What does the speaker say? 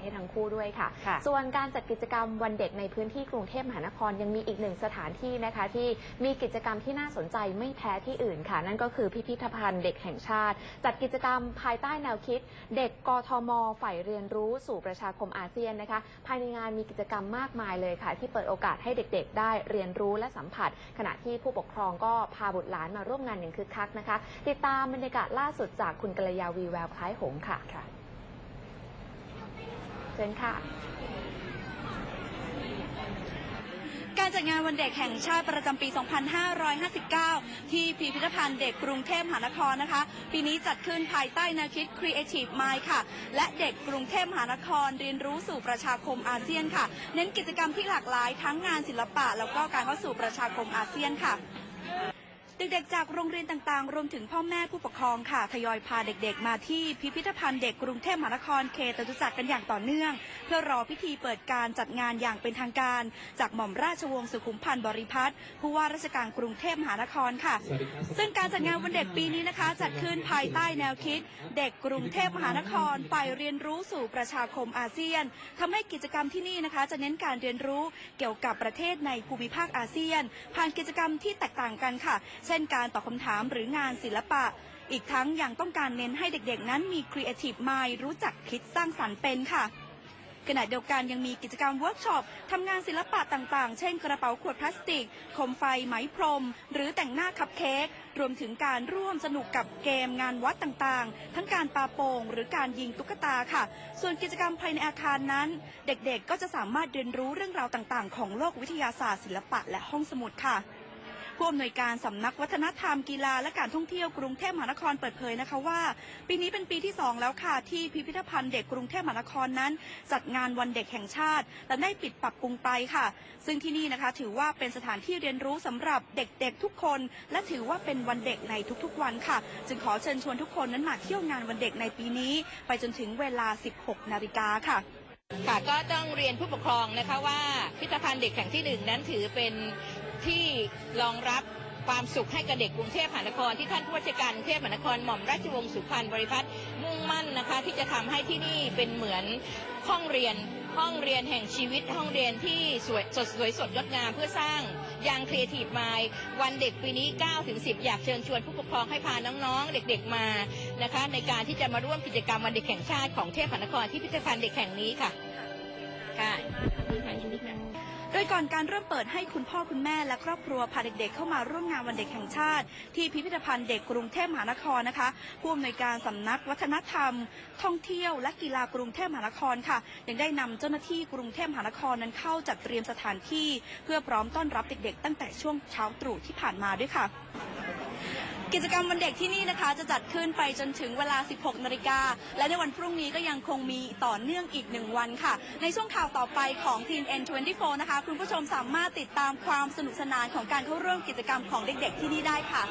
ให้ทั้งคู่ด้วยค่ะ ค่ะส่วนการจัดกิจกรรมวันเด็กในพื้นที่กรุงเทพมหานครยังมีอีกหนึ่งสถานที่นะคะ ที่มีกิจกรรมที่น่าสนใจไม่แพ้ที่อื่นค่ะ นั่นก็คือพิพิธภัณฑ์เด็กแห่งชาติ จัดกิจกรรมภายใต้แนวคิด เด็กกทมฝ่ายเรียนรู้สู่ประชาคมอาเซียนนะคะ ภายในงานมีกิจกรรมมากมายเลยค่ะ ที่เปิดโอกาสให้เด็กๆ ได้เรียนรู้และสัมผัส ขณะที่ผู้ปกครองก็พาบุตรหลานมาร่วมงานอย่างคึกคักนะคะ ติดตามบรรยากาศล่าสุดจากคุณกัลยาวีแววคล้ายหงส์ค่ะ ค่ะเชิญค่ะ การจัดงานวันเด็กแห่งชาติประจำปี 2559 ที่พิพิธภัณฑ์เด็กกรุงเทพมหานครนะคะ ปีนี้จัดขึ้นภายใต้แนวคิด Creative Mind ค่ะ และเด็กกรุงเทพมหานครเรียนรู้สู่ประชาคมอาเซียนค่ะ เน้นกิจกรรมที่หลากหลายทั้งงานศิลปะ แล้วก็การเข้าสู่ประชาคมอาเซียนค่ะ เด็กๆ จากโรงเรียนต่างๆ รวมถึงพ่อแม่ผู้ปกครองค่ะทยอยพาเด็กๆ มาที่พิพิธภัณฑ์เด็กกรุงเทพมหานครเขตจตุจักรกันอย่างต่อเนื่อง เพื่อรอพิธีเปิดการจัดงานอย่างเป็นทางการ จากหม่อมราชวงศ์สุขุมพันธ์บริพัตรผู้ว่าราชการกรุงเทพมหานครค่ะ ซึ่งการจัดงานวันเด็กปีนี้นะคะ จัดขึ้นภายใต้แนวคิด เด็กกรุงเทพมหานครไปเรียนรู้สู่ประชาคมอาเซียนทำให้กิจกรรมที่นี่นะคะ จะเน้นการเรียนรู้เกี่ยวกับประเทศในภูมิภาคอาเซียน ผ่านกิจกรรมที่แตกต่างกันค่ะเช่นการตอบคำถามหรืองานศิลปะ อีกทั้งยังต้องการเน้นให้เด็กๆ นั้นมี Creative Mind รู้จักคิดสร้างสรรค์เป็นค่ะขณะเดียวกันยังมีกิจกรรมเวิร์กช็อปทำงานศิลปะต่างๆ เช่นกระเป๋าขวดพลาสติกโคมไฟไหมพรม หรือแต่งหน้าคัพเค้กรวมถึงการร่วมสนุกกับเกมงานวัดต่างๆ ทั้งการปาโป่งหรือการยิงตุ๊กตาค่ะ ส่วนกิจกรรมภายในอาคารนั้น เด็กๆ ก็จะสามารถเรียนรู้เรื่องราวต่างๆ ของโลกวิทยาศาสตร์ศิลปะและห้องสมุดค่ะ ผู้อำนวยการสำนักวัฒนธรรมกีฬาและการท่องเที่ยวกรุงเทพมหานครเปิดเผยนะคะว่า ปีนี้เป็นปีที่ 2 แล้วค่ะ ที่พิพิธภัณฑ์เด็กกรุงเทพมหานครนั้น จัดงานวันเด็กแห่งชาติแต่ได้ปิดปรับปรุงไปค่ะ ซึ่งที่นี่นะคะถือว่าเป็นสถานที่เรียนรู้สำหรับเด็กๆทุกคน และถือว่าเป็นวันเด็กในทุกๆวันค่ะ จึงขอเชิญชวนทุกคนนั้นมาเที่ยวงานวันเด็กในปีนี้ ไปจนถึงเวลา 16 นาฬิกาค่ะ ค่ะก็ต้องเรียนผู้ปกครองนะคะว่าพิพิธภัณฑ์เด็กแห่งที่หนึ่งนั้นถือเป็นที่รองรับความสุขให้กับเด็กกรุงเทพมหานครที่ท่านผู้ว่าราชการกรุงเทพมหานครหม่อมราชวงศ์สุพรรณบริพัตรมุ่งมั่นนะคะ ที่จะทำให้ที่นี่เป็นเหมือนห้องเรียน ห้องเรียนแห่งชีวิตห้องเรียนที่สวยสดสวยสดงดงามเพื่อสร้างยังครีเอทีฟมายวันเด็กปีนี้ 9 ถึง 10 อยากเชิญชวนผู้ปกครองให้พาน้องๆ เด็กๆมานะคะ ในการที่จะมาร่วมกิจกรรมวันเด็กแห่งชาติของเทพมหานครที่พิพิธภัณฑ์เด็กแห่งนี้ค่ะ ค่ะค่ะ โดยก่อนการเริ่มเปิดให้คุณพ่อคุณแม่และครอบครัวพาเด็กๆเข้ามาร่วมงานวันเด็กแห่งชาติ ที่พิพิธภัณฑ์เด็กกรุงเทพมหานครนะคะผู้อำนวยการสำนักวัฒนธรรม ท่องเที่ยวและกีฬากรุงเทพมหานครค่ะ ยังได้นำเจ้าหน้าที่กรุงเทพมหานครนั้นเข้าจัดเตรียมสถานที่ เพื่อพร้อมต้อนรับเด็กๆ ตั้งแต่ช่วงเช้าตรู่ที่ผ่านมาด้วยค่ะ กิจกรรมวันเด็กที่นี่นะคะ จะจัดขึ้นไปจนถึงเวลา 16 นาฬิกา และในวันพรุ่งนี้ก็ยังคงมีต่อเนื่องอีกหนึ่งวันค่ะ ในช่วงข่าวต่อไปของทีม N24 นะคะ คุณผู้ชมสามารถติดตามความสนุกสนานของการเข้าร่วมกิจกรรมของเด็กๆที่นี่ได้ค่ะ